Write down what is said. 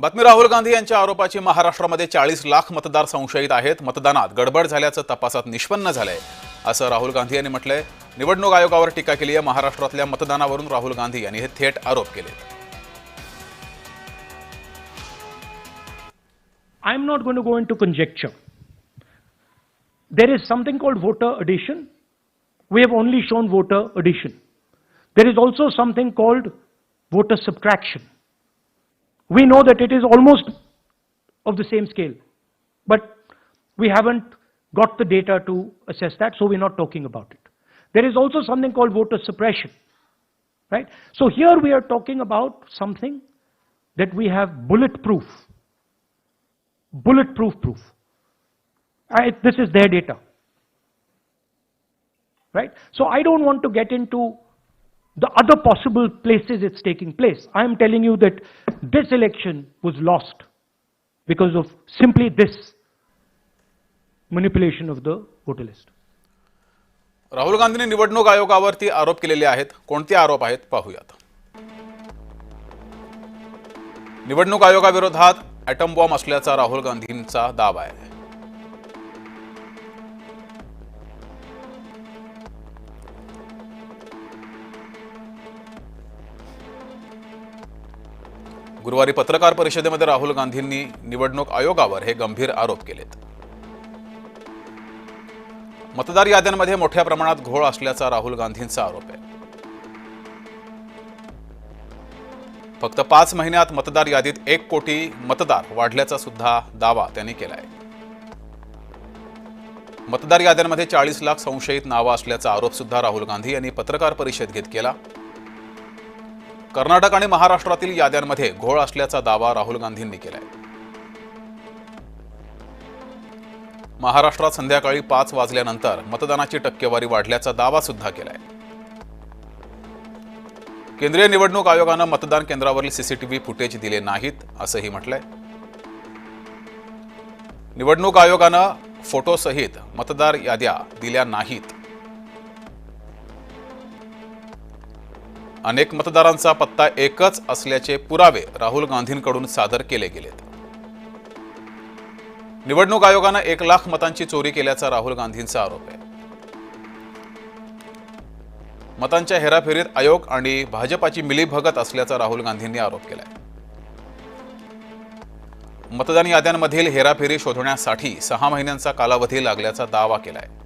बातमी राहुल गांधी यांच्या आरोपाची महाराष्ट्रामध्ये चाळीस लाख मतदार संशयित आहेत. मतदानात गडबड झाल्याचं तपासात निष्पन्न झालंय. असं राहुल गांधी यांनी म्हटलंय. निवडणूक आयोगावर टीका केली आहे. महाराष्ट्रातल्या मतदानावरून राहुल गांधी यांनी हे थेट आरोप केले I am not gone to go to conjecture there is something called voter addition we have only shown voter addition there is also something called voter subtraction We know that it is almost of the same scale, but we haven't got the data to assess that, so we're not talking about it. There is also something called voter suppression, right? So here we are talking about something that we have bulletproof bulletproof proof. I, this is their data. Right? So I don't want to get into the other possible places it's taking place. I am telling you that this election was lost because of simply this manipulation of the voter list. Rahul गांधींनी निवडणूक आयोगावरती आरोप केलेले आहेत कोणते आरोप आहेत पाहूयात निवडणूक आयोगाविरोधात ॲटम बॉम्ब असल्याचा राहुल गांधींचा दावा आहे गुरुवारी पत्रकार परिषदेमध्ये राहुल गांधींनी निवडणूक आयोगावर हे गंभीर आरोप केलेत. मतदार याद्यांमध्ये मोठ्या प्रमाणात घोळ असल्याचा राहुल गांधींचा आरोप आहे. फक्त पाच महिन्यात मतदार यादीत एक कोटी मतदार वाढल्याचा सुद्धा दावा त्यांनी केलाय. मतदार याद्यांमध्ये चाळीस लाख संशयित नावं असल्याचा आरोप सुद्धा राहुल गांधी यांनी पत्रकार परिषद घेत केला. कर्नाटक आणि महाराष्ट्रातील याद्यांमध्ये घोळ असल्याचा दावा राहुल गांधींनी केलाय. महाराष्ट्रात संध्याकाळी पाच वाजल्यानंतर मतदानाची टक्केवारी वाढल्याचा दावा सुद्धा केलाय. केंद्रीय निवडणूक आयोगानं मतदान केंद्रावरील सीसीटीव्ही फुटेज दिले नाहीत असंही म्हटलंय. निवडणूक आयोगानं फोटोसहित मतदार याद्या दिल्या नाहीत. अनेक मतदारांचा पत्ता एकच असल्याचे पुरावे राहुल गांधींकडून सादर केले गेलेत. निवडणूक आयोगानं एक लाख मतांची चोरी केल्याचा राहुल गांधींचा आरोप आहे. मतांच्या हेराफेरीत आयोग आणि भाजपाची मिलीभगत असल्याचा राहुल गांधींनी आरोप केलाय. मतदान याद्यांमधील हेराफेरी शोधण्यासाठी सहा महिन्यांचा कालावधी लागल्याचा दावा केलाय.